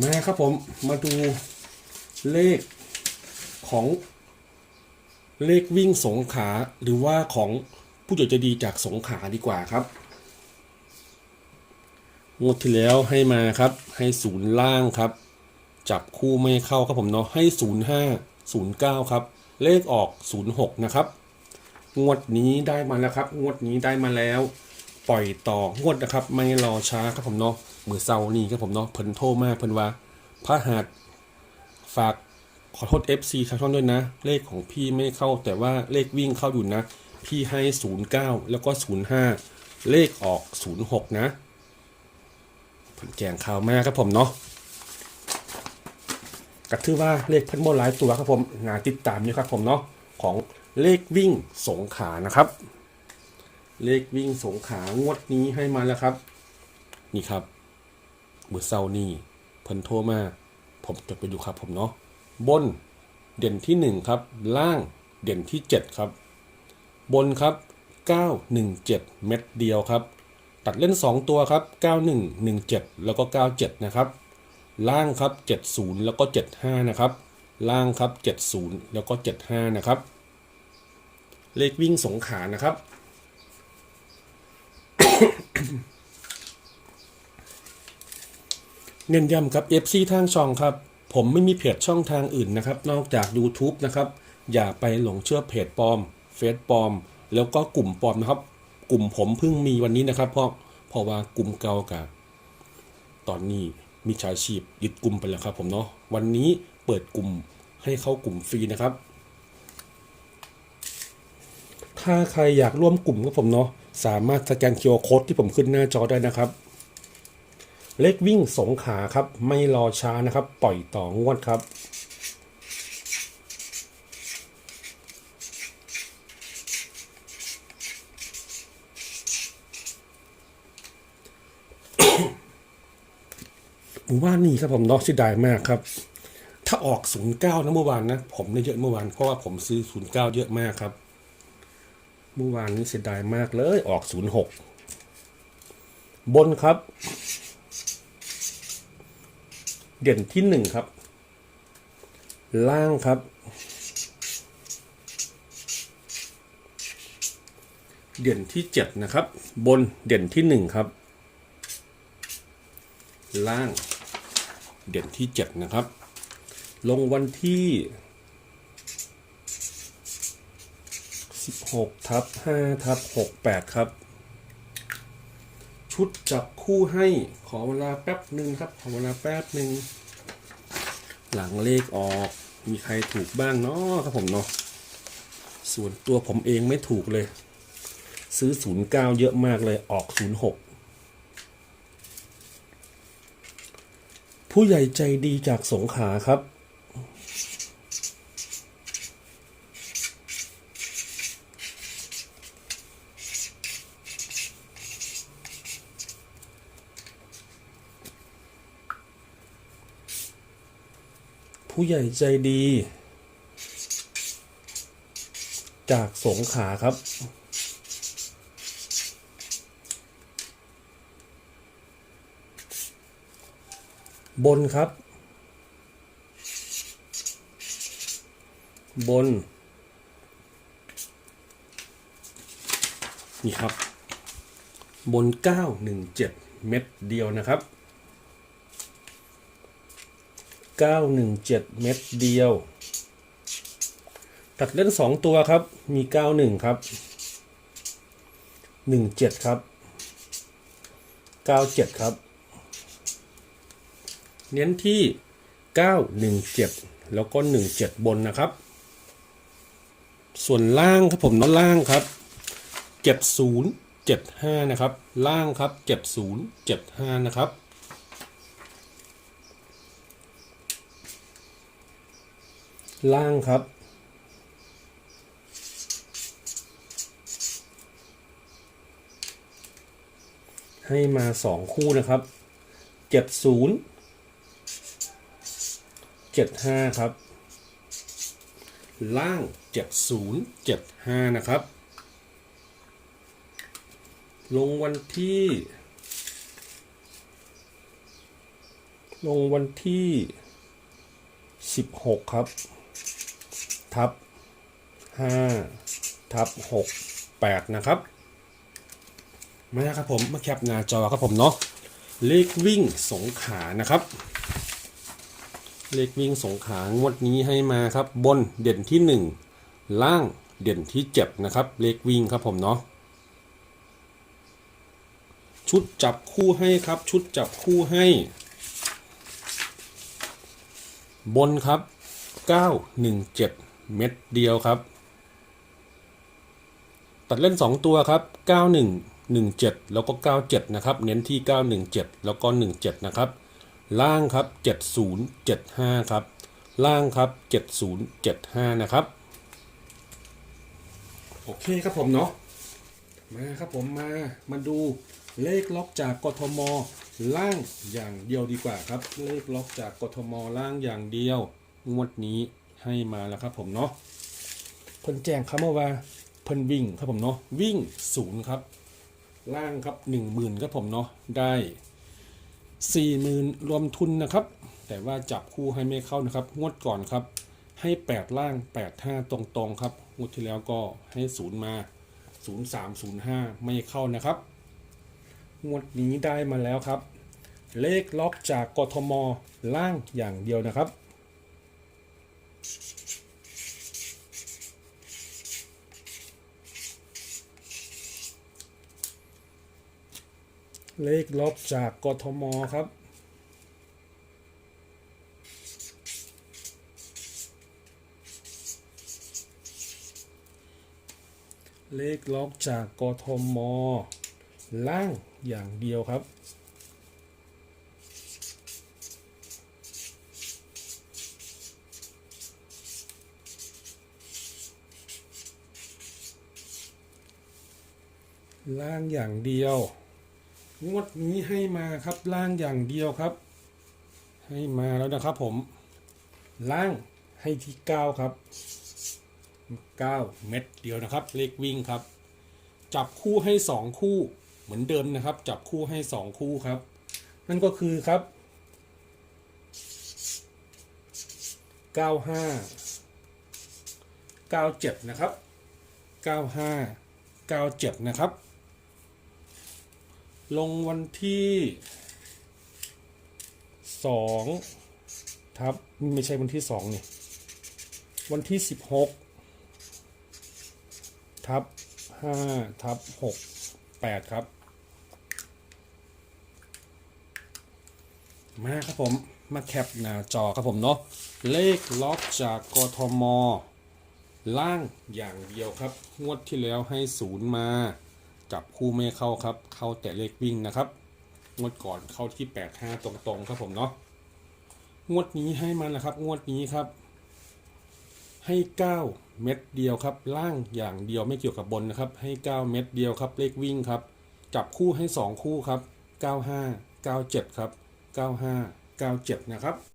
มาครับผมมาดูเลขของเลขวิ่งสงขาหรือว่าของผู้ใหญ่ใจดีจากสงขาดีกว่าครับงวดที่แล้วให้มาครับ ให้ศูนย์ล่างครับ จับคู่ไม่เข้าครับผมเนาะให้ศูนย์ห้าศูนย์เก้าครับ เลขออกศูนย์หกนะครับ งวดนี้ได้มาแล้วครับ งวดนี้ได้มาแล้ว ปล่อยต่องวดนะครับ ไม่รอช้าครับผมเนาะมือเซานี่ครับผมเนาะเพิ่นโทรมาเพิ่นว่าพระหัสฝากขอโทษ FC ทางช่องด้วยนะ เลขของพี่ไม่เข้าแต่ว่าเลขวิ่งเข้าอยู่นะ พี่ให้ 09 แล้วก็ 05 เลขออก 06 นะผมแจงข่าวมาครับผมเนาะก็ถือว่าเลขเพันโมหลายตัวครับผมงานติดตามอยู่ครับผมเนาะของเลขวิ่งสงขานะครับ เลขวิ่งสงขางวดนี้ให้มาแล้วครับ นี่ครับมือเศร้านี่เพิ่นโทรมา ผมจดไปดูครับผมเนาะบนเด่นที่หนึ่งครับ ล่างเด่นที่เจ็ดครับ บนครับ 917 เม็ดเดียวครับ ตัดเล่น 2 ตัวครับ 9117 แล้วก็ 97 นะครับ ล่างครับ 70 แล้วก็ 75 นะครับ ล่างครับ 70 แล้วก็ 75 นะครับ เลขวิ่งสงขานะครับ เน้นย้ำครับ FC ทางช่องครับ ผมไม่มีเพจช่องทางอื่นนะครับ นอกจาก YouTube นะครับ อย่าไปหลงเชื่อเพจปลอม เฟซปลอม แล้วก็กลุ่มปลอมนะครับ กลุ่มผมเพิ่งมีวันนี้นะครับ เพราะเพราะว่ากลุ่มเก่ากับตอนนี้มีชาชีพยึดกลุ่มไปแล้วครับ ผมเนาะวันนี้เปิดกลุ่มให้เข้ากลุ่มฟรีนะครับ ถ้าใครอยากร่วมกลุ่มกับผมเนาะ สามารถสแกน QR Code ที่ผมขึ้นหน้าจอได้นะครับ เลขวิ่งสงขาครับ ไม่รอช้านะครับ ปล่อยต่องวดครับ หมู่บ้านนี้ครับผมเนาะเสียดายมากครับ ถ้าออก 09นะเมื่อวานนะ ผมได้เยอะเมื่อวานเพราะว่าผมซื้อ 09 เยอะมากครับ เมื่อวานนี้เสียดายมากเลยออก 06 บนครับ เด่นที่หนึ่งครับ ล่างครับ เด่นที่เจ็ดนะครับ บนเด่นที่หนึ่งครับ ล่างเด่นที่เจ็ดนะครับ ลงวันที่ สิบหกทับห้าทับหกแปดครับ ชุดจับคู่ให้ขอเวลาแป๊บหนึ่งครับ ขอเวลาแป๊บหนึ่ง หลังเลขออกมีใครถูกบ้างเนาะครับผมเนาะส่วนตัวผมเองไม่ถูกเลย ซื้อ 09 เยอะมากเลยออก 06 ผู้ใหญ่ใจดีจากสงขาครับ ผู้ใหญ่ใจดี จากสงขาครับ บนครับ บน นี่ครับ บน 917 เม็ดเดียวนะครับ 917 เม็ดเดียว ตัดเล่น 2 ตัวครับ มี 91 ครับ 17 ครับ 97 ครับ เน้นที่ 917 แล้วก็ 17 บนนะครับ ส่วนล่างครับผมน้นล่างครับ 70 75 นะครับ ล่างครับ 70 75 นะครับ ล่างครับ ให้มาสองคู่นะครับเจ็ดศูนย์เจ็ดห้าครับ ล่างเจ็ดศูนย์เจ็ดห้านะครับ ลงวันที่ ลงวันที่16ครับ ทับ5ทับ6 8นะครับมาแล้วครับผมมาแคปหน้าจอครับผมเนาะเลขวิ่งสงขานะครับ เลขวิ่งสงขางวดนี้ให้มาครับ บนเด่นที่ 1 ล่างเด่นที่7นะครับ เลขวิ่งครับผมเนาะชุดจับคู่ให้ครับ ชุดจับคู่ให้ บนครับ 917 เม็ดเดียวครับ ตัดเล่น 2 ตัวครับ 9117 แล้วก็ 97 นะครับ เน้นที่ 917 แล้วก็ 17 นะครับ ล่างครับ 7075 ครับ ล่างครับ 7075 นะครับ โอเคครับผมเนาะ มาครับผมมา มาดูเลขล็อกจากกทม ล่างอย่างเดียวดีกว่าครับ เลขล็อกจากกทม ล่างอย่างเดียว งวดนี้ให้มาแล้วครับผมเนาะเพิ่นแจ้งครับมาว่าเพิ่นวิ่งครับผมเนาะวิ่งศูนย์ครับ ล่างครับหนึ่งหมื่นครับผมเนาะได้สี่หมื่นรวมทุนนะครับ แต่ว่าจับคู่ให้ไม่เข้านะครับ งวดก่อนครับ ให้แปดล่างแปดห้าตรงๆครับงวดที่แล้วก็ให้ศูนย์มา0305ไม่เข้านะครับ งวดนี้ได้มาแล้วครับ เลขล็อกจากกทมล่างอย่างเดียวนะครับ เลขล็อกจากกทมครับ เลขล็อกจากกทม ล่างอย่างเดียวครับล่างอย่างเดียว งวดนี้ให้มาครับล่างอย่างเดียวครับ ให้มาแล้วนะครับผม ล่างให้ที่เก้าครับ9เม็ดเดียวนะครับ เลขวิ่งครับ จับคู่ให้2คู่เหมือนเดิมนะครับ จับคู่ให้2คู่ครับ นั่นก็คือครับ95 97นะครับ95 97นะครับ ลงวันที่2ทับไม่ใช่วันที่2นี่วันที่16ทับห้าทับหกแปดครับ มาครับผมมาแคปหน้าจอครับผมเนาะเลขล็อกจากกทม ล่างอย่างเดียวครับ งวดที่แล้วให้ศูนย์มา จับคู่ไม่เข้าครับ เข้าแต่เลขวิ่งนะครับ งวดก่อนเข้าที่85ตรงๆครับผมเนาะ งวดนี้ให้มันนะครับ งวดนี้ครับ ให้9เม็ดเดียวครับ ล่างอย่างเดียวไม่เกี่ยวกับบนนะครับ ให้9เม็ดเดียวครับ เลขวิ่งครับ จับคู่ให้2คู่ครับ95 97ครับ95 97นะครับ